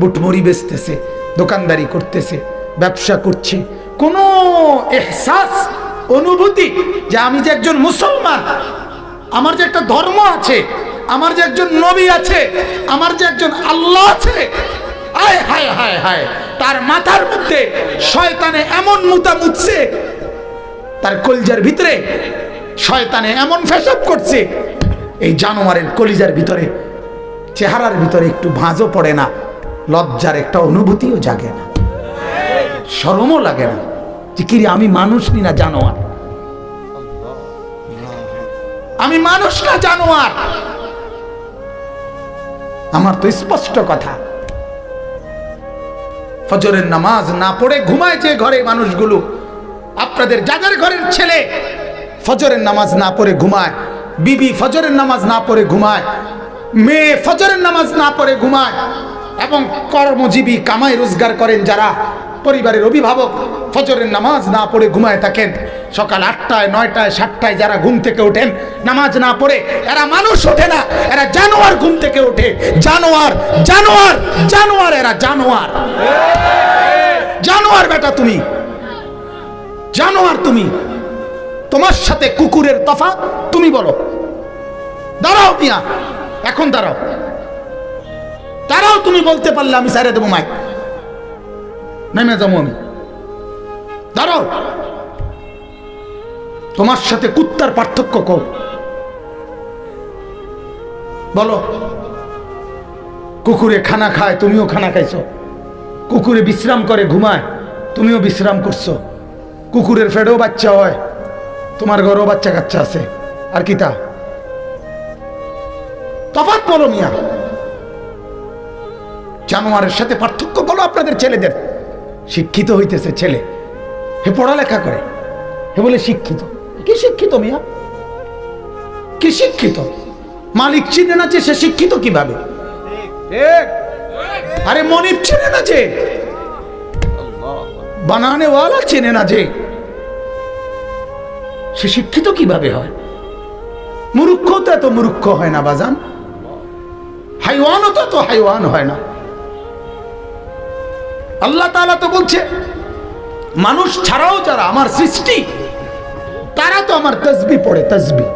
বুটমুড়ি বেচতেছে, দোকানদারি করতেছে, ব্যবসা করছে। কোনো এহসাস, অনুভূতি যে আমি যে একজন মুসলমান, আমার যে একটা ধর্ম আছে, আমার যে একজন নবী আছে, আমার যে একজন আল্লাহ আছে হায় হায় হায় হায়, তার মাথার মধ্যে শয়তানে এমন মুতা মুছছে তার কলজার ভিতরে শয়তানে এমন ফেসব করছে, এই জানোয়ারের কলিজার ভিতরে, চেহারার ভিতরে একটু ভাঁজও পড়ে না। লজ্জার একটা অনুভূতিও জাগে না। শরমও লাগে না। যে কিরে আমি মানুষ নি না জানোয়ার। আমি মানুষ না জানোয়ার। আমার তো স্পষ্ট কথা। ফজরের নামাজ না পড়ে ঘুমায় যে ঘরে মানুষগুলো, আপনাদের যাদের ঘরের ছেলে ফজরের নামাজ না পড়ে ঘুমায়, বিবি ফজরের নামাজ না পড়ে ঘুমায়, মেয়ে ফজরের নামাজ না পড়ে ঘুমায় এবং কর্মজীবী কামাই রোজগার করেন যারা। পরিবারের অভিভাবক ফজরের নামাজ না পড়ে ঘুমায় থাকেন। সকাল আটটায়, নয়টায়, সাতটায় যারা ঘুম থেকে ওঠেন, নামাজ না পড়ে, এরা মানুষ ওঠে না, এরা জানোয়ার ঘুম থেকে ওঠে। জানোয়ার জানোয়ার জানোয়ার, এরা জানোয়ার। জানোয়ার বেটা তুমি। জানোয়ার তুমি। তোমার সাথে কুকুরের তফাৎ তুমি বলো। দাঁড়াও মিয়া, এখন দাঁড়াও। দাঁড়াও তুমি বলতে পারলে আমি সারে দেবো মাইক। নেমে যাব আমি। দাঁড়াও। তোমার সাথে কুত্তার পার্থক্য কো বলো। কুকুরে খানা খায়, তুমিও খানা খাইছো। কুকুরে বিশ্রাম করে, ঘুমায়, তুমিও বিশ্রাম করছ। কুকুরের ফেডেও বাচ্চা হয়, তোমার ঘরেও বাচ্চা কাচ্চা আছে। আর কি তা? তফাৎ বলো মিয়া। জানোয়ারের সাথে পার্থক্য বলো আপনাদের ছেলেদের। শিক্ষিত হইতেছে ছেলে। হে পড়ালেখা করে। হে বলে শিক্ষিত। কি শিক্ষিত মিয়া? কি শিক্ষিত? মালিক চিনে না যে সে শিক্ষিত কীভাবে? আরে মনিব চিনে না যে। বানানে ওয়ালা চেনে না যে। সে শিক্ষিত কীভাবে হয়? মূর্খ তো এত মূর্খ হয় না বাজান। হাইওয়ানও তো এত হাইওয়ান হয় না। আল্লাহ তাআলা তো বলছে মানুষ ছাড়াও যারা আমার সৃষ্টি তারা তো আমার তসবি পড়ে তসবি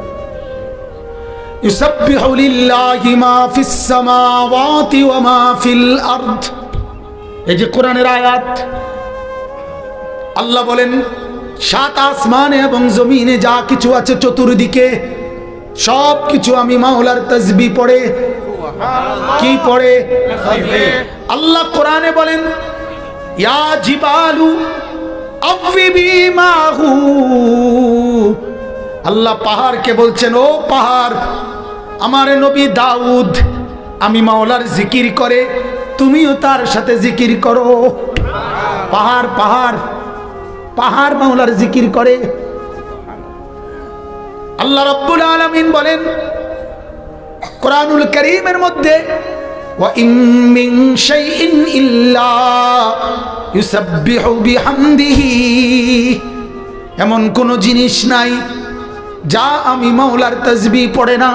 يسبح لله ما في السماوات وما في الأرض এই যে কোরআনের আয়াত আল্লাহ বলেন সাত আসমানে এবং জমিনে যা কিছু আছে চতুর্দিকে সব কিছু আমি মাওলার তসবি পড়ে কি পড়ে আল্লাহ কোরআনে বলেন ইয়া জিবালু মাহু। আল্লাহ পাহাড়কে বলছেন, ও পাহাড়, আমার নবী দাউদ, আমি মাওলার জিকির করে, তুমিও তার সাথে জিকির করো। পাহাড় পাহাড় পাহাড় মাওলার জিকির করে। আল্লাহ রব্বুল আলামিন বলেন, কোরআনুল করিমের মধ্যে وَإِن مِّن شَيْءٍ إِلَّا يُسَبِّحُ بِحَمْدِهِ এমন কোন জিনিস নাই যা আমি মাওলার তসবি পড়ে না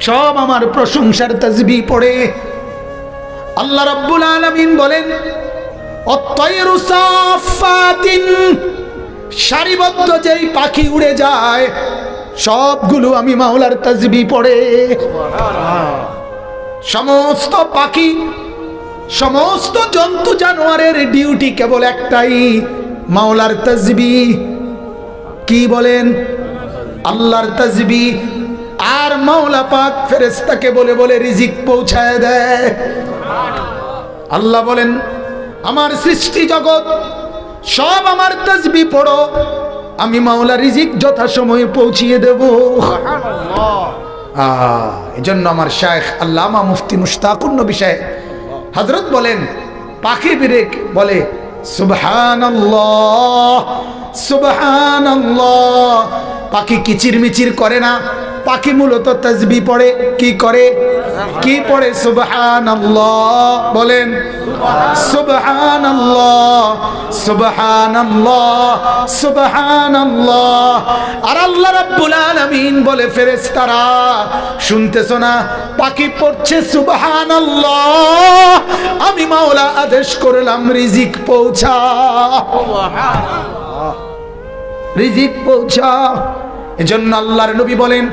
সব আমার প্রশংসার তসবি পড়ে আল্লাহ রাব্বুল আলামিন বলেন অত্তয়রু সাফাতিন সারিবদ্ধ যেই পাখি উড়ে যায় সবগুলো আমি মাওলার তসবি পড়ে সমস্ত পাখি, সমস্ত জন্তু জানোয়ারের ডিউটি কেবল একটাই, মাওলার তসবি কি বলেন? আল্লাহর তসবি আর মাওলা পাক ফেরেস্তাকে বলে বলে রিজিক পৌঁছায় দেয়। আল্লাহ বলেন, আমার সৃষ্টি জগৎ, সব আমার তসবি পড়ো। আমি মাওলা রিজিক যথাসময়ে পৌঁছিয়ে দেব। এই জন্য আমার শায়েখ আল্লামা মুফতি মুশতাকুর নবী সাহেব হজরত বলেন, পাখি বিরেক বলে সুবহান সুবহান পাখি কিচির মিচির করে না। পাখি মূলত তসবি পড়ে কি করে? কি পড়ে? সুবহান বলেন সুবহান সুবহান সুবহান আর আল্লাহ রাব্বুল আলামিন বলে ফেরেশতারা শুনতেছো না? পাখি পড়ছে সুবহান আমি মাওলা আদেশ করলাম রিজিক পৌঁছা। রিজিক পৌঁছা। এজন্য আল্লাহর নবী বলেন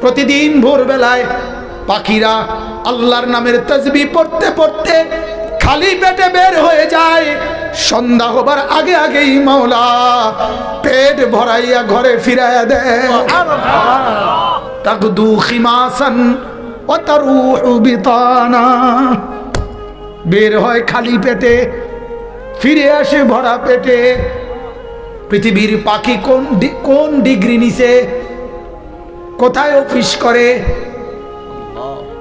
প্রতিদিন ভোরবেলায় পাখিরা আল্লাহর নামের তসবি পড়তে পড়তে খালি পেটে বের হয়ে যায়। সন্ধ্যা হবার আগে আগেই মাওলা পেট ভরাইয়া ঘরে ফিরাইয়া দেয়। তাকদু ও বিতানা। বের হয় খালি পেটে, ফিরে আসে ভরা পেটে। পৃথিবীর পাখি কোন কোন ডিগ্রি নিছে কোথায় অফিস করে?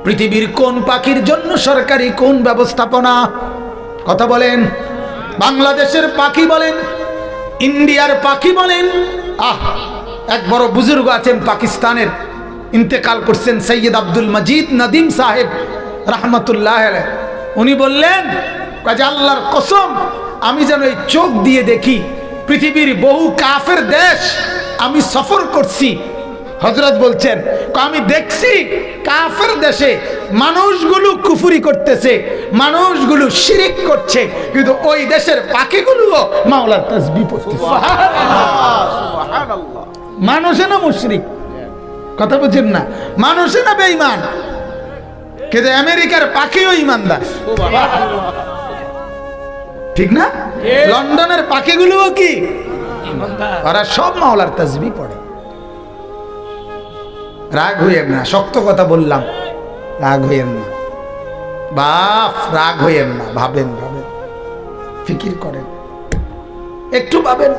পৃথিবীর কোন পাখির জন্য সরকারি কোন ব্যবস্থাপনা? কথা বলেন। বাংলাদেশের পাখি বলেন, ইন্ডিয়ার পাখি বলেন। আহ, এক বড় বুজুর্গ আছেন পাকিস্তানের। ইন্তেকাল করছেন সৈয়দ আব্দুল মজিদ নদীম সাহেব, রহমতুল্লাহ উনি বললেন কাজে আল্লাহর কসম, আমি যেন এই চোখ দিয়ে দেখি পৃথিবীর বহু কাফের দেশ আমি সফর করছি হজরত বলছেন আমি দেখছি কাফের দেশে মানুষগুলো কুফুরি করতেছে মানুষগুলো শিরিক করছে কিন্তু ওই দেশের পাখিগুলোও মাওলার তসবি পড়তেছে। মানুষে না মুশরিক? কথা বুঝছেন না। মানুষে না বেঈমান? কিন্তু আমেরিকার পাখিও ইমানদার ঠিক না? লন্ডনের পাখিগুলোও কি? ওরা সব মাওলার তসবি পড়ে। রাগ হইয়েন না, শক্ত কথা বললাম। রাগ হইয়েন না। বাপ, রাগ হইয়েন না, ভাবেন ভাবেন। ফিকির করেন। একটু ভাবেন।